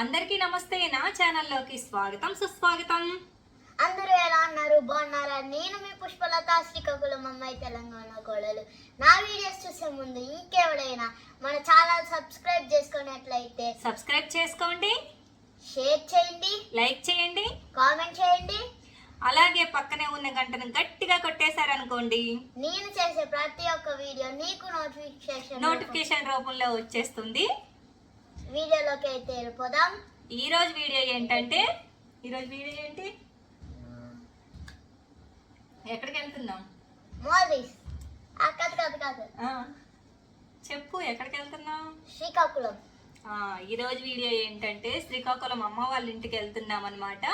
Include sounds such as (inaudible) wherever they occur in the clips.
అందరికీ నమస్తే నా ఛానల్లోకి స్వాగతం సుస్వాగతం. అందరూ ఎలా ఉన్నారు? బాగున్నారా? నేను మీ పుష్పలత శ్రీకాకుళం అమ్మాయి తెలంగాణ గోడలు. నా వీడియోస్ చూసే ముందు ఇంకెవడైనా మన ఛానల్ సబ్స్క్రైబ్ చేసుకున్నట్లయితే సబ్స్క్రైబ్ చేసుకోండి షేర్ చేయండి లైక్ చేయండి. కామెంట్ చేయండి. అలాగే పక్కనే ఉన్న గంటను గట్టిగా కొట్టేశారనుకోండి. నేను చేసే ప్రతి ఒక్క వీడియో నీకు నోటిఫికేషన్ నోటిఫికేషన్ రూపంలో వచ్చేస్తుంది. వీడియోలోకి అయితే వెళ్ళిపోదాం. ఈ రోజు వీడియో ఏంటంటే ఈ రోజు వీడియో ఏంటి? ఎక్కడికి వెళ్తున్నాం? మోదీస్ ఆ కాదు కాదు కాదు. చెప్పు ఎక్కడికి వెళ్తున్నాం? శ్రీకాకుళం. ఈ రోజు వీడియో ఏంటంటే శ్రీకాకుళం అమ్మ వాళ్ళ ఇంటికి వెళ్తున్నాం అనమాట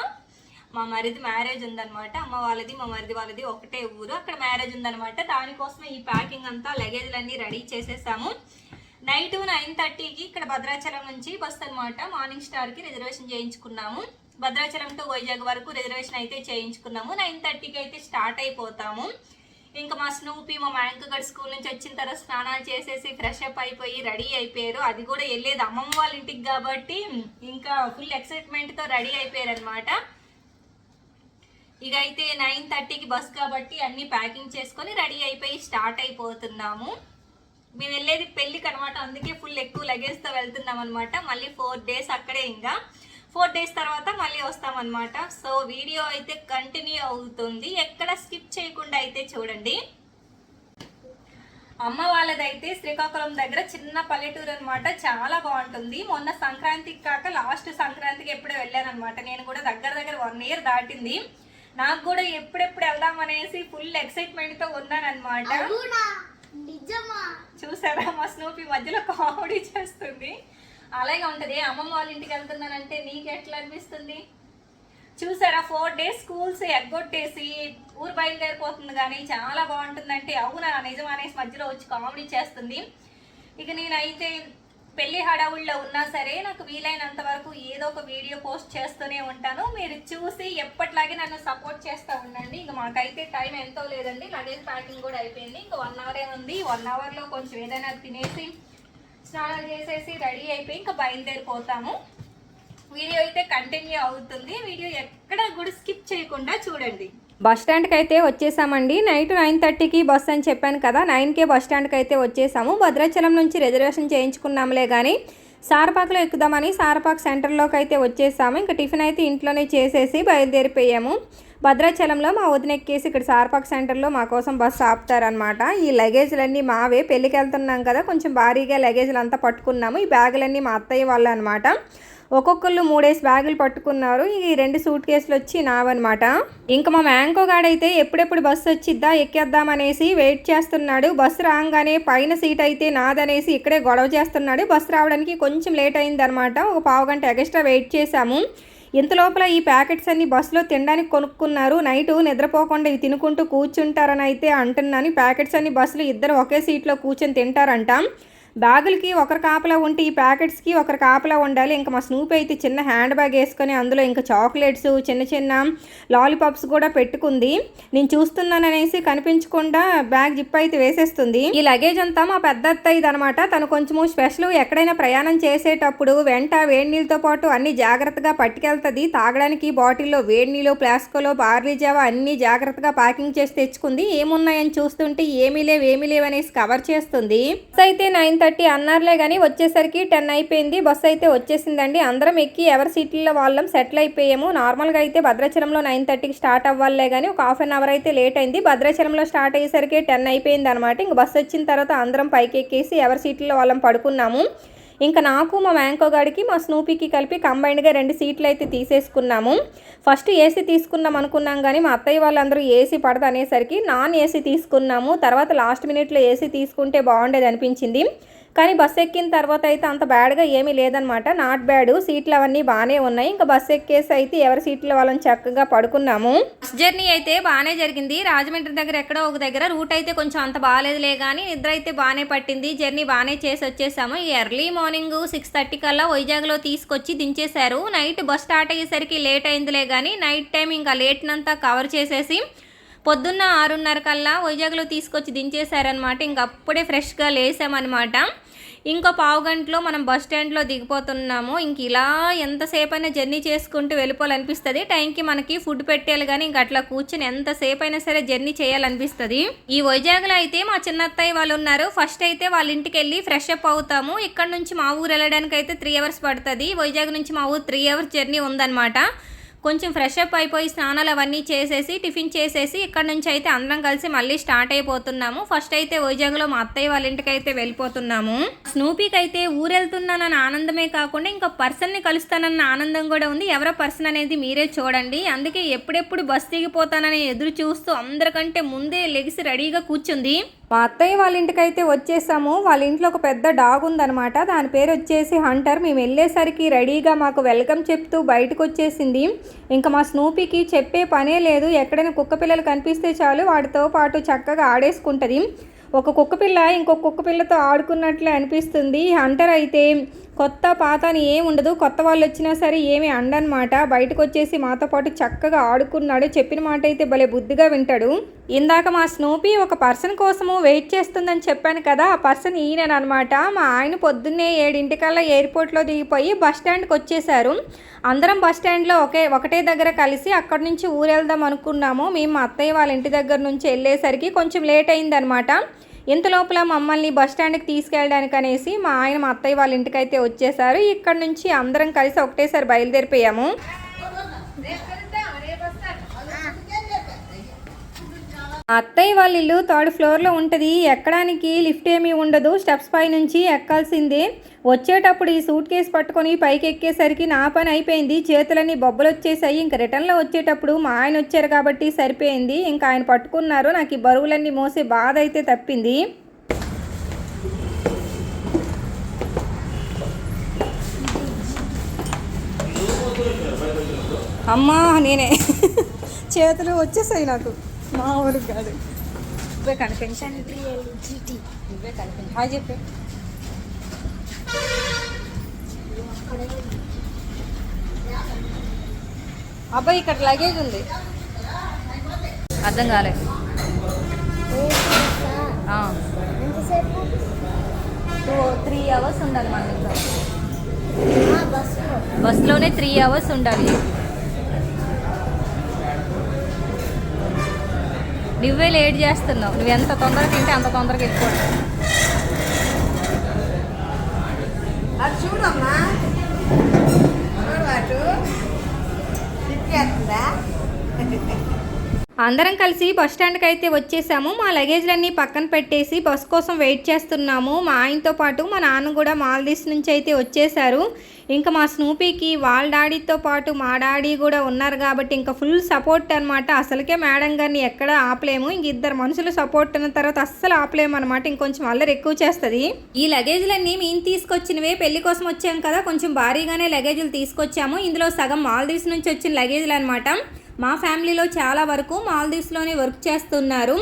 మా మరిది మ్యారేజ్ ఉందన్నమాట. అమ్మ వాళ్ళది మా మరిది వాళ్ళది ఒకటే ఊరు. అక్కడ మ్యారేజ్ ఉందన్నమాట. దానికోసమే ఈ ప్యాకింగ్ అంతా లగేజ్లన్నీ రెడీ చేసేసాము. నైట్ నైన్ థర్టీకి ఇక్కడ భద్రాచలం నుంచి బస్ అనమాట మార్నింగ్ స్టార్కి రిజర్వేషన్ చేయించుకున్నాము. భద్రాచలం టు వైజాగ్ వరకు రిజర్వేషన్ అయితే చేయించుకున్నాము. నైన్ థర్టీకి అయితే స్టార్ట్ అయిపోతాము. ఇంకా మా స్నూపి మా మ్యాంక్ గడ్ స్కూల్ నుంచి వచ్చిన తర్వాత స్నానాలు చేసేసి ఫ్రెష్ అప్ అయిపోయి రెడీ అయిపోయారు. అది కూడా వెళ్ళేది అమ్మమ్మ వాళ్ళ ఇంటికి కాబట్టి ఇంకా ఫుల్ ఎక్సైట్మెంట్తో రెడీ అయిపోయారు అనమాట ఇక అయితే నైన్ థర్టీకి బస్ కాబట్టి అన్నీ ప్యాకింగ్ చేసుకొని రెడీ అయిపోయి స్టార్ట్ అయిపోతున్నాము. మేము వెళ్ళేది పెళ్ళికి అనమాట అందుకే ఫుల్ ఎక్కువ లగేజ్తో వెళ్తున్నాం అనమాట మళ్ళీ ఫోర్ డేస్ అక్కడే ఇంకా. ఫోర్ డేస్ తర్వాత మళ్ళీ వస్తామన్నమాట సో వీడియో అయితే కంటిన్యూ అవుతుంది. ఎక్కడ స్కిప్ చేయకుండా అయితే చూడండి. అమ్మ వాళ్ళదైతే శ్రీకాకుళం దగ్గర చిన్న పల్లెటూరు అనమాట చాలా బాగుంటుంది. మొన్న సంక్రాంతికి కాక లాస్ట్ సంక్రాంతికి ఎప్పుడో వెళ్ళానమాట నేను కూడా దగ్గర దగ్గర వన్ ఇయర్ దాటింది. నాకు కూడా ఎప్పుడెప్పుడు వెళ్దాం అనేసి ఫుల్ ఎక్సైట్మెంట్తో ఉన్నాను అనమాట నిజమా? చూసారా మా స్నూపి మధ్యలో కామెడీ చేస్తుంది. అలాగే ఉంటుంది. అమ్మమ్మ వాళ్ళ ఇంటికి వెళ్తున్నానంటే నీకు ఎట్లా అనిపిస్తుంది? చూసారా? ఫోర్ డేస్ స్కూల్స్ ఎగ్గొట్టేసి ఊరు బయలుదేరిపోతుంది కానీ చాలా బాగుంటుందంటే అవునా? నిజం అనేసి మధ్యలో వచ్చి కామెడీ చేస్తుంది. ఇక నేనైతే పెళ్ళి హడావుల్లో ఉన్నా సరే నాకు వీలైనంత వరకు ఏదో ఒక వీడియో పోస్ట్ చేస్తూనే ఉంటాను. మీరు చూసి ఎప్పట్లాగే నన్ను సపోర్ట్ చేస్తూ ఉండండి. ఇంక మాకైతే టైం ఎంతో లేదండి. లగేజ్ ప్యాకింగ్ కూడా అయిపోయింది. ఇంక వన్ అవరే ఉంది. వన్ అవర్లో కొంచెం ఏదైనా తినేసి స్నానం చేసేసి రెడీ అయిపోయి ఇంకా బయలుదేరిపోతాము. వీడియో అయితే కంటిన్యూ అవుతుంది. వీడియో ఎక్కడ కూడా స్కిప్ చేయకుండా చూడండి. బస్ స్టాండ్కి అయితే వచ్చేసామండి. నైట్ నైన్ థర్టీకి బస్ అని చెప్పాను కదా నైన్కే బస్ స్టాండ్కి అయితే వచ్చేసాము. భద్రాచలం నుంచి రిజర్వేషన్ చేయించుకున్నాంలే కానీ సారపాకలో ఎక్కుదామని సారపాక్ సెంటర్లోకి అయితే వచ్చేసాము. ఇంకా టిఫిన్ అయితే ఇంట్లోనే చేసేసి బయలుదేరిపోయాము. భద్రాచలంలో మా వదిన ఎక్కేసి ఇక్కడ సారపాక్ సెంటర్లో మా కోసం బస్సు ఆపుతారనమాట ఈ లగేజ్లన్నీ మావే. పెళ్ళికి వెళ్తున్నాం కదా కొంచెం భారీగా లగేజ్లు అంతా పట్టుకున్నాము. ఈ బ్యాగులన్నీ మా అత్తయ్య వాళ్ళు అనమాట ఒక్కొక్కళ్ళు మూడేసి బ్యాగులు పట్టుకున్నారు. ఈ రెండు సూట్ కేసులు వచ్చి నావన్నమాట. ఇంకా మా మ్యాంకో గాడైతే ఎప్పుడెప్పుడు బస్సు వచ్చిద్దా ఎక్కేద్దామనేసి వెయిట్ చేస్తున్నాడు. బస్సు రాగానే పైన సీట్ అయితే నాదనేసి ఇక్కడే గొడవ చేస్తున్నాడు. బస్సు రావడానికి కొంచెం లేట్ అయిందనమాట ఒక పావు గంట ఎక్స్ట్రా వెయిట్ చేశాము. ఇంత లోపల ఈ ప్యాకెట్స్ అన్ని బస్సులో తినడానికి కొనుక్కున్నారు. నైట్ నిద్రపోకుండా ఇవి తినుకుంటూ కూర్చుంటారని అయితే అంటున్నాను. ప్యాకెట్స్ అన్ని బస్సులో ఇద్దరు ఒకే సీట్లో కూర్చొని తింటారంట. బ్యాగులకి ఒకరి కాపలా ఉంటే ఈ ప్యాకెట్స్కి ఒకరి కాపలా ఉండాలి. ఇంకా మా స్నూప్ అయితే చిన్న హ్యాండ్ బ్యాగ్ వేసుకొని అందులో ఇంకా చాక్లెట్స్ చిన్న చిన్న లాలీపాప్స్ కూడా పెట్టుకుంది. నేను చూస్తున్నాననేసి కనిపించకుండా బ్యాగ్ జిప్ అయితే వేసేస్తుంది. ఈ లగేజ్ అంతా మా పెద్ద అత్తయ్యది అనమాట తను కొంచెము స్పెషల్ ఎక్కడైనా ప్రయాణం చేసేటప్పుడు వెంట వేడి నీళ్ళతో పాటు అన్ని జాగ్రత్తగా పట్టుకెళ్తుంది. తాగడానికి బాటిల్లో వేడి నీళ్ళు ప్లాస్కోలో బార్లీ జావా అన్ని జాగ్రత్తగా ప్యాకింగ్ చేసి తెచ్చుకుంది. ఏమున్నాయని చూస్తుంటే ఏమీ లేవు ఏమీ లేవు అనేసి కవర్ చేస్తుంది. అయితే నైన్ థర్టీ అన్నారులే కానీ వచ్చేసరికి టెన్ అయిపోయింది. బస్సు అయితే వచ్చేసిందండి. అందరం ఎక్కి ఎవరి సీట్లలో వాళ్ళం సెటిల్ అయిపోయాము. నార్మల్గా అయితే భద్రాచలంలో నైన్ థర్టీకి స్టార్ట్ అవ్వాలే కానీ ఒక హాఫ్ అన్ అవర్ అయితే లేట్ అయింది. భద్రాచలంలో స్టార్ట్ అయ్యేసరికి టెన్ అయిపోయింది అనమాట ఇంక బస్సు వచ్చిన తర్వాత అందరం పైకి ఎక్కేసి ఎవరి సీట్లలో వాళ్ళం పడుకున్నాము. ఇంకా నాకు మా మ్యాంకో గాడికి మా స్నూపీకి కలిపి కంబైన్డ్గా రెండు సీట్లు అయితే తీసేసుకున్నాము. ఫస్ట్ ఏసీ తీసుకుందాం అనుకున్నాం కానీ మా అత్తయ్య వాళ్ళందరూ ఏసీ పడదు అనేసరికి నాన్ ఏసీ తీసుకున్నాము. తర్వాత లాస్ట్ మినిట్లో ఏసీ తీసుకుంటే బాగుండేది అనిపించింది. కానీ బస్ ఎక్కిన తర్వాత అయితే అంత బ్యాడ్గా ఏమీ లేదనమాట నాట్ బ్యాడ్. సీట్లు అవన్నీ బాగానే ఉన్నాయి. ఇంకా బస్ ఎక్కేసి అయితే ఎవరి సీట్ల వాళ్ళని చక్కగా పడుకున్నాము. బస్ జర్నీ అయితే బాగానే జరిగింది. రాజమండ్రి దగ్గర ఎక్కడో ఒక దగ్గర రూట్ అయితే కొంచెం అంత బాగాలేదులే కానీ నిద్ర అయితే బాగానే పట్టింది. జర్నీ బాగానే చేసి వచ్చేసాము. ఈ ఎర్లీ మార్నింగ్ సిక్స్ థర్టీ కల్లా వైజాగ్లో తీసుకొచ్చి దించేశారు. నైట్ బస్ స్టార్ట్ అయ్యేసరికి లేట్ అయిందిలే కానీ నైట్ టైం ఇంకా లేట్నంతా కవర్ చేసేసి పొద్దున్న ఆరున్నర కల్లా వైజాగ్లో తీసుకొచ్చి దించేశారనమాట ఇంక అప్పుడే ఫ్రెష్గా లేసామన్నమాట. ఇంకో పావు గంటలో మనం బస్ స్టాండ్లో దిగిపోతున్నాము. ఇంక ఇలా ఎంతసేపైనా జర్నీ చేసుకుంటూ వెళ్ళిపోవాలనిపిస్తుంది. టైంకి మనకి ఫుడ్ పెట్టేయాలి కానీ ఇంక అట్లా కూర్చొని ఎంతసేపు అయినా సరే జర్నీ చేయాలనిపిస్తుంది. ఈ వైజాగ్లో అయితే మా చిన్నత్తయ్య వాళ్ళు ఉన్నారు. ఫస్ట్ అయితే వాళ్ళ ఇంటికి వెళ్ళి ఫ్రెష్ అప్ అవుతాము. ఇక్కడ నుంచి మా ఊరు వెళ్ళడానికి అయితే త్రీ అవర్స్ పడుతుంది. వైజాగ్ నుంచి మా ఊరు త్రీ అవర్స్ జర్నీ ఉందన్నమాట. కొంచెం ఫ్రెష్ అప్ అయిపోయి స్నానాలు అవన్నీ చేసేసి టిఫిన్ చేసేసి ఇక్కడ నుంచి అయితే అందరం కలిసి మళ్ళీ స్టార్ట్ అయిపోతున్నాము. ఫస్ట్ అయితే వైజాగ్లో మా అత్తయ్య వాళ్ళ ఇంటికి అయితే వెళ్ళిపోతున్నాము. స్నూపీకి అయితే ఊరెళ్తున్నానన్న ఆనందమే కాకుండా ఇంకా పర్సన్ని కలుస్తానన్న ఆనందం కూడా ఉంది. ఎవరో పర్సన్ అనేది మీరే చూడండి. అందుకే ఎప్పుడెప్పుడు బస్ దిగిపోతానని ఎదురు చూస్తూ అందరికంటే ముందే లెగిసి రెడీగా కూర్చుంది. మా అత్తయ్య వాళ్ళ ఇంటికి అయితే వచ్చేసాము. వాళ్ళ ఇంట్లో ఒక పెద్ద డాగ్ ఉందనమాట దాని పేరు వచ్చేసి హంటర్ మేము వెళ్ళేసరికి రెడీగా మాకు వెల్కమ్ చెప్తూ బయటకు వచ్చేసింది. ఇంకా మా స్నూపీకి చెప్పే పనే లేదు. ఎక్కడైనా కుక్క పిల్లలు కనిపిస్తే చాలు వాటితో పాటు చక్కగా ఆడేసుకుంటుంది. ఒక కుక్క పిల్ల ఇంకొక కుక్క పిల్లతో ఆడుకున్నట్లే అనిపిస్తుంది. హంటర్ అయితే కొత్త పాత అని ఏమి ఉండదు. కొత్త వాళ్ళు వచ్చినా సరే ఏమి అండనమాట. బయటకు వచ్చేసి మాతో పాటు చక్కగా ఆడుకున్నాడు. చెప్పిన మాట అయితే భలే బుద్ధిగా వింటాడు. ఇందాక మా స్నూపీ ఒక పర్సన్ కోసము వెయిట్ చేస్తుందని చెప్పాను కదా ఆ పర్సన్ ఈయననమాట. మా ఆయన పొద్దున్నే ఏడింటికల్లా ఎయిర్పోర్ట్లో దిగిపోయి బస్ స్టాండ్కి వచ్చేసారు అందరం బస్ స్టాండ్లో ఒకే ఒకటే దగ్గర కలిసి అక్కడి నుంచి ఊరెళ్దాం అనుకున్నాము. మేము మా అత్తయ్య వాళ్ళ ఇంటి దగ్గర నుంచి వెళ్ళేసరికి కొంచెం లేట్ అయిందనమాట. ఇంత లోపల మమ్మల్ని బస్ స్టాండ్కి తీసుకెళ్ళడానికి అనేసి మా ఆయన మా అత్తయ్య వాళ్ళ ఇంటికి అయితే వచ్చేసారు. ఇక్కడ నుంచి అందరం కలిసి ఒకటేసారి బయలుదేరిపోయాము. అత్తయ్య వాళ్ళ ఇల్లు థర్డ్ ఫ్లోర్లో ఉంటుంది. ఎక్కడానికి లిఫ్ట్ ఏమీ ఉండదు. స్టెప్స్ పై నుంచి ఎక్కాల్సిందే. వచ్చేటప్పుడు ఈ సూట్ కేసు పట్టుకొని పైకి ఎక్కేసరికి నా పని అయిపోయింది. చేతులన్నీ బొబ్బలు వచ్చేసాయి ఇంక రిటర్న్లో వచ్చేటప్పుడు మా ఆయన వచ్చారు కాబట్టి సరిపోయింది. ఇంకా ఆయన పట్టుకున్నారు. నాకు ఈ బరువులన్నీ మోసే బాధ అయితే తప్పింది. అమ్మా నేనే. (laughs) చేతులు వచ్చేసాయి నాకు. మా ఊరికి కాదు. నువ్వే కనిపించాను నువ్వే కనిపించు. హాయ్ చెప్పే. అబ్బాయి ఇక్కడ లగేజ్ ఉంది. అర్థం కాలే. టూ త్రీ అవర్స్ ఉండాలి మన బస్సులోనే త్రీ అవర్స్ ఉండాలి. నువ్వే లేట్ చేస్తున్నావు. నువ్వు ఎంత తొందరగా తింటే అంత తొందరగా వెళ్ళిపోవడం. అది చూడమ్మా. చూడు అటు. తిప్పేస్తుందా? అందరం కలిసి బస్ స్టాండ్కి అయితే వచ్చేసాము. మా లగేజ్లన్నీ పక్కన పెట్టేసి బస్ కోసం వెయిట్ చేస్తున్నాము. మా ఆయనతో పాటు మా నాన్న కూడా మాల్దీవ్స్ నుంచి అయితే వచ్చేసారు. ఇంకా మా స్నూపీకి వాళ్ళ డాడీతో పాటు మా డాడీ కూడా ఉన్నారు కాబట్టి ఇంకా ఫుల్ సపోర్ట్ అనమాట అసలుకే మేడం గారిని ఎక్కడ ఆపలేము. ఇంక ఇద్దరు మనుషులు సపోర్ట్ అన్న తర్వాత అస్సలు ఆపలేము అనమాట ఇంకొంచెం అల్లరి ఎక్కువ చేస్తుంది. ఈ లగేజ్లన్నీ మేము తీసుకొచ్చినవే. పెళ్ళి కోసం వచ్చాం కదా. కొంచెం భారీగానే లగేజ్లు తీసుకొచ్చాము. ఇందులో సగం మాల్దీవ్స్ నుంచి వచ్చిన లగేజ్లు అనమాట మా ఫ్యామిలీలో చాలా వరకు మాల్దీవ్స్లోనే వర్క్ చేస్తున్నారు.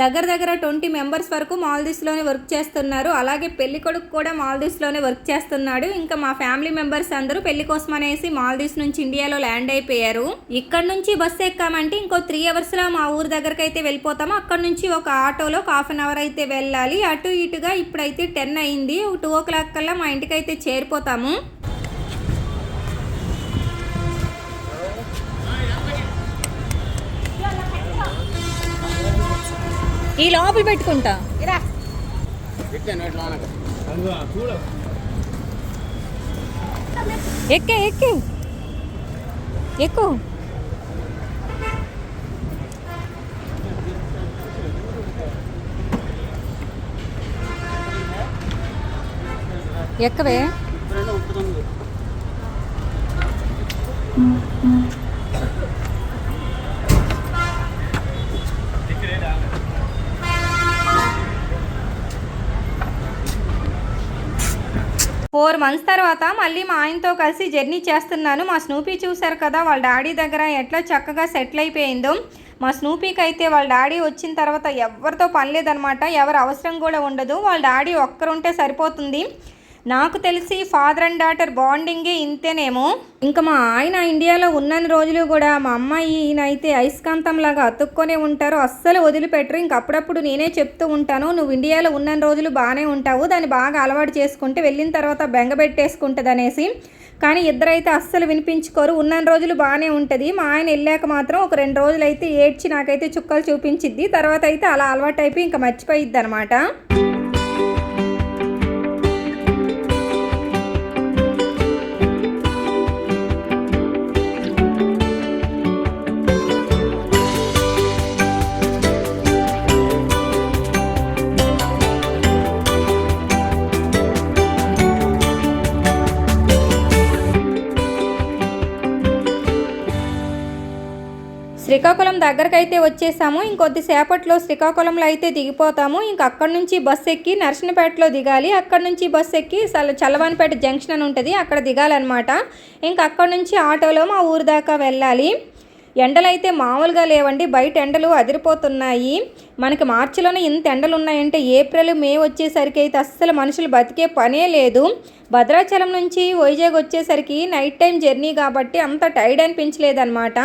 దగ్గర దగ్గర ట్వంటీ మెంబర్స్ వరకు మాల్దీవ్స్లోనే వర్క్ చేస్తున్నారు. అలాగే పెళ్ళి కొడుకు కూడా మాల్దీవ్స్లోనే వర్క్ చేస్తున్నాడు. ఇంకా మా ఫ్యామిలీ మెంబర్స్ అందరూ పెళ్ళి కోసం అనేసి మాల్దీవ్స్ నుంచి ఇండియాలో ల్యాండ్ అయిపోయారు. ఇక్కడ నుంచి బస్సు ఎక్కామంటే ఇంకో త్రీ అవర్స్లో మా ఊరు దగ్గరకు అయితే వెళ్ళిపోతాము. అక్కడ నుంచి ఒక ఆటోలో ఒక హాఫ్ అన్ అవర్ అయితే వెళ్ళాలి. అటు ఇటుగా ఇప్పుడైతే టెన్ అయింది. టూ ఓ క్లాక్ కల్లా మా ఇంటికి అయితే చేరిపోతాము. ఈ లోపల పెట్టుకుంటా. ఎక్కే ఎక్కే. ఎక్కు. ఎక్కవే? ఫోర్ మంత్స్ తర్వాత మళ్ళీ మా ఆయనతో కలిసి జర్నీ చేస్తున్నాను. మా స్నూపీ చూశారు కదా వాళ్ళ డాడీ దగ్గర ఎట్లా చక్కగా సెటిల్ అయిపోయిందో. మా స్నూపీకి అయితే వాళ్ళ డాడీ వచ్చిన తర్వాత ఎవరితో పని లేదనమాట ఎవరు అవసరం కూడా ఉండదు. వాళ్ళ డాడీ ఒక్కరుంటే సరిపోతుంది. నాకు తెలిసి ఫాదర్ అండ్ డాటర్ బాండింగే ఇంతేనేమో. ఇంకా మా ఆయన ఇండియాలో ఉన్నన్ని రోజులు కూడా మా అమ్మాయి ఈయనైతే అయస్కాంతంలాగా అతుక్కొనే ఉంటారు. అస్సలు వదిలిపెట్టరు. ఇంక అప్పుడప్పుడు నేనే చెప్తూ ఉంటాను నువ్వు ఇండియాలో ఉన్నన్ని రోజులు బాగానే ఉంటావు. దాన్ని బాగా అలవాటు చేసుకుంటే వెళ్ళిన తర్వాత బెంగబెట్టేసుకుంటుంది అనేసి కానీ ఇద్దరైతే అస్సలు వినిపించుకోరు. ఉన్నన్ని రోజులు బాగానే ఉంటుంది. మా ఆయన వెళ్ళాక మాత్రం ఒక రెండు రోజులు అయితే ఏడ్చి నాకైతే చుక్కలు చూపించిద్ది. తర్వాత అయితే అలా అలవాటు అయిపోయి ఇంకా మర్చిపోయిద్ది అనమాట దగ్గరకైతే దగ్గరకు అయితే వచ్చేసాము. ఇంకొద్దిసేపట్లో శ్రీకాకుళంలో అయితే దిగిపోతాము. ఇంక అక్కడ నుంచి బస్సు ఎక్కి నర్సనపేటలో దిగాలి. అక్కడ నుంచి బస్ ఎక్కి చల్ల జంక్షన్ అని ఉంటుంది. అక్కడ దిగాలన్నమాట. ఇంక అక్కడ నుంచి ఆటోలో మా ఊరు దాకా వెళ్ళాలి. ఎండలైతే మామూలుగా లేవండి బయట ఎండలు అదిరిపోతున్నాయి. మనకి మార్చిలోనే ఇంత ఎండలు ఉన్నాయంటే ఏప్రిల్ మే వచ్చేసరికి అయితే అస్సలు మనుషులు బతికే పనే లేదు. భద్రాచలం నుంచి వైజాగ్ వచ్చేసరికి నైట్ టైం జర్నీ కాబట్టి అంత టైర్డ్ అనిపించలేదన్నమాట.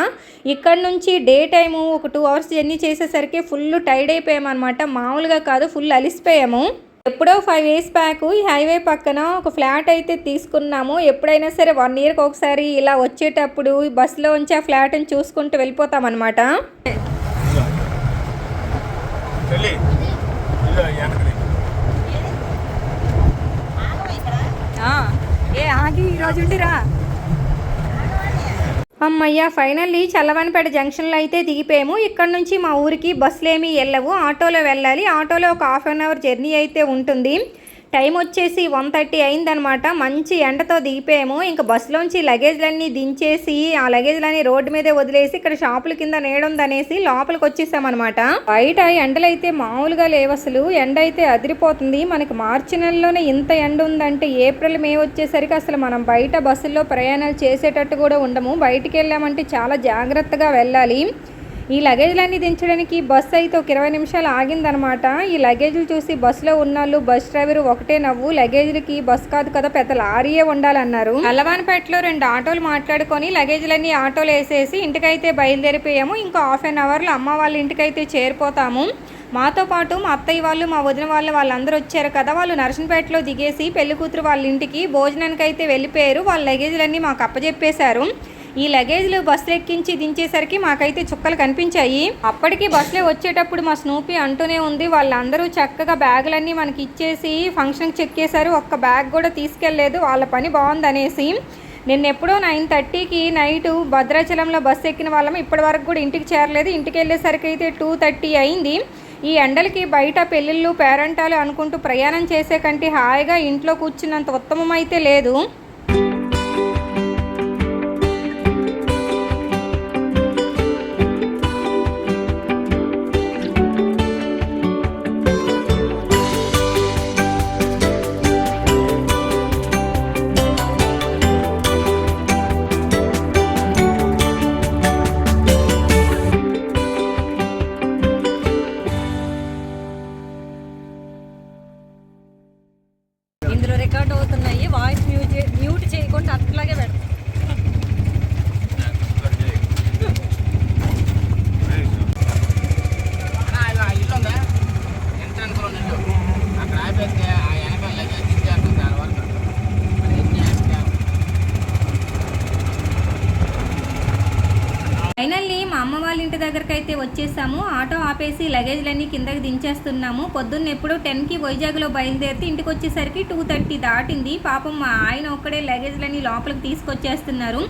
ఇక్కడ నుంచి డే టైము ఒక టూ అవర్స్ జర్నీ చేసేసరికి ఫుల్ టైర్డ్ అయిపోయామన్నమాట. మామూలుగా కాదు ఫుల్ అలిసిపోయాము. ఎప్పుడో ఫైవ్ ఇయర్స్ బ్యాక్ ఈ హైవే పక్కన ఒక ఫ్లాట్ అయితే తీసుకున్నాము. ఎప్పుడైనా సరే వన్ ఇయర్కి ఒకసారి ఇలా వచ్చేటప్పుడు ఈ బస్సులో ఉంచి ఆ ఫ్లాట్ని చూసుకుంటూ వెళ్ళిపోతాం అనమాట ఏ ఆగి ఈరోజు ఉండిరా. అమ్మయ్య ఫైనల్లీ చల్లవనపేట జంక్షన్లో అయితే దిగిపోయాము. ఇక్కడ నుంచి మా ఊరికి బస్సులేమీ వెళ్ళవు. ఆటోలో వెళ్ళాలి. ఆటోలో ఒక హాఫ్ అన్ అవర్ జర్నీ అయితే ఉంటుంది. టైం వచ్చేసి వన్ థర్టీ అయిందనమాట. మంచి ఎండతో దిగిపోయాము. ఇంకా బస్సులోంచి లగేజ్లన్నీ దించేసి ఆ లగేజ్లన్నీ రోడ్డు మీదే వదిలేసి ఇక్కడ షాపుల కింద నేడుందనేసి లోపలికి వచ్చేసామన్నమాట బయట ఎండలైతే మామూలుగా లేవు అసలు ఎండ అయితే అదిరిపోతుంది. మనకి మార్చి నెలలోనే ఇంత ఎండ ఉందంటే ఏప్రిల్ మే వచ్చేసరికి అసలు మనం బయట బస్సుల్లో ప్రయాణాలు చేసేటట్టు కూడా ఉండము. బయటికి వెళ్ళామంటే చాలా జాగ్రత్తగా వెళ్ళాలి. ఈ లగేజ్లన్నీ దించడానికి బస్సు అయితే ఒక ఇరవై నిమిషాలు ఆగిందనమాట ఈ లగేజ్లు చూసి బస్సులో ఉన్నోళ్ళు బస్ డ్రైవర్ ఒకటే నవ్వు లగేజ్లకి బస్ కాదు కదా పెద్ద లారీయే ఉండాలన్నారు. అల్లవానిపేటలో రెండు ఆటోలు మాట్లాడుకొని లగేజ్లన్నీ ఆటోలు వేసేసి ఇంటికైతే బయలుదేరిపోయాము. ఇంకో హాఫ్ అన్ అవర్లో అమ్మ వాళ్ళ ఇంటికైతే చేరిపోతాము. మాతో పాటు మా అత్తయ్య వాళ్ళు మా వదిన వాళ్ళు వాళ్ళందరూ వచ్చారు కదా వాళ్ళు నర్సంపేటలో దిగేసి పెళ్ళి కూతురు వాళ్ళ ఇంటికి భోజనానికి అయితే వెళ్ళిపోయారు. వాళ్ళ లగేజ్లన్నీ మాకు అప్పచెప్పేశారు ఈ లగేజ్లు బస్సులు ఎక్కించి దించేసరికి మాకైతే చుక్కలు కనిపించాయి. అప్పటికి బస్సులో వచ్చేటప్పుడు మా స్నూపీ అంటూనే ఉంది వాళ్ళందరూ చక్కగా బ్యాగులన్నీ మనకి ఇచ్చేసి ఫంక్షన్కి చెక్కేశారు ఒక్క బ్యాగ్ కూడా తీసుకెళ్ళలేదు వాళ్ళ పని బాగుందనేసి. నిన్న ఎప్పుడో నైన్ థర్టీకి నైట్ భద్రాచలంలో బస్సు ఎక్కిన వాళ్ళం. ఇప్పటి వరకు కూడా ఇంటికి చేరలేదు. ఇంటికి వెళ్ళేసరికి అయితే టూ థర్టీ అయింది. ఈ ఎండలకి బయట పెళ్ళిళ్ళు పేరంటాలు అనుకుంటూ ప్రయాణం చేసే కంటే హాయిగా ఇంట్లో కూర్చున్నంత ఉత్తమం అయితే లేదు. రికార్డ్ అవుతున్నాయి వాయిస్ మ్యూట్ మ్యూట్ చేయకుండా అట్లాగే పెడతాం అన్నా, ఇలా ఇల్లు ఉందా ఎంట్రన్స్లో నిల్లు అక్కడ ఆపేస్తే ఆ వెనకాల లగేజ్ దించేస్తుంది దాని వరకు మరి ఏం చేయాలి? ఫైనల్లీ మా అమ్మ వాళ్ళ ఇంటి దగ్గరికి అయితే వచ్చేసాము. ఆటో ఆపేసి లగేజ్లన్నీ కిందకి దించేస్తున్నాము. పొద్దున్న ఎప్పుడో టెన్కి వైజాగ్లో బయలుదేరితే ఇంటికి వచ్చేసరికి టూ థర్టీ దాటింది. పాపం మా ఆయన ఒక్కడే లగేజ్లన్నీ లోపలికి తీసుకొచ్చేస్తున్నారు.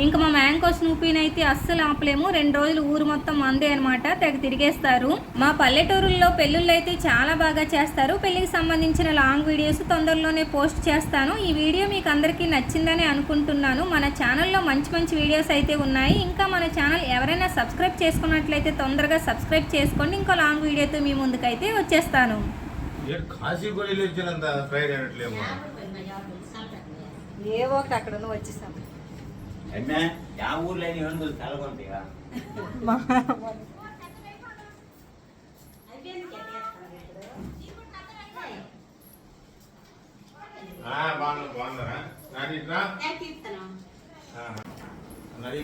ఇంకా మా మ్యాంకో స్నూపీని అయితే అస్సలు ఆపలేము. రెండు రోజులు ఊరు మొత్తం మందే అనమాట తెగ తిరిగేస్తారు. మా పల్లెటూరుల్లో పెళ్ళిళ్ళు అయితే చాలా బాగా చేస్తారు. పెళ్ళికి సంబంధించిన లాంగ్ వీడియోస్ తొందరలోనే పోస్ట్ చేస్తాను. ఈ వీడియో మీకు అందరికీ నచ్చిందని అనుకుంటున్నాను. మన ఛానల్లో మంచి మంచి వీడియోస్ అయితే ఉన్నాయి. ఇంకా మన ఛానల్ ఎవరైనా సబ్స్క్రైబ్ చేసుకున్నట్లయితే తొందరగా సబ్స్క్రైబ్ చేసుకోండి ఇంకో లాంగ్ వీడియోతో మీ ముందుకైతే వచ్చేస్తాను. ఏంటి కాశీగూడలో ఇచ్చినంత ఫ్రైడ్ అయినట్లేమో. ఏ ఒకటి అక్కడ వచ్చేసాము என்ன? யா ஊர்ல நீ வந்து தலை குழந்தையா? బాగున్నా బాగున్నారా నటి నటి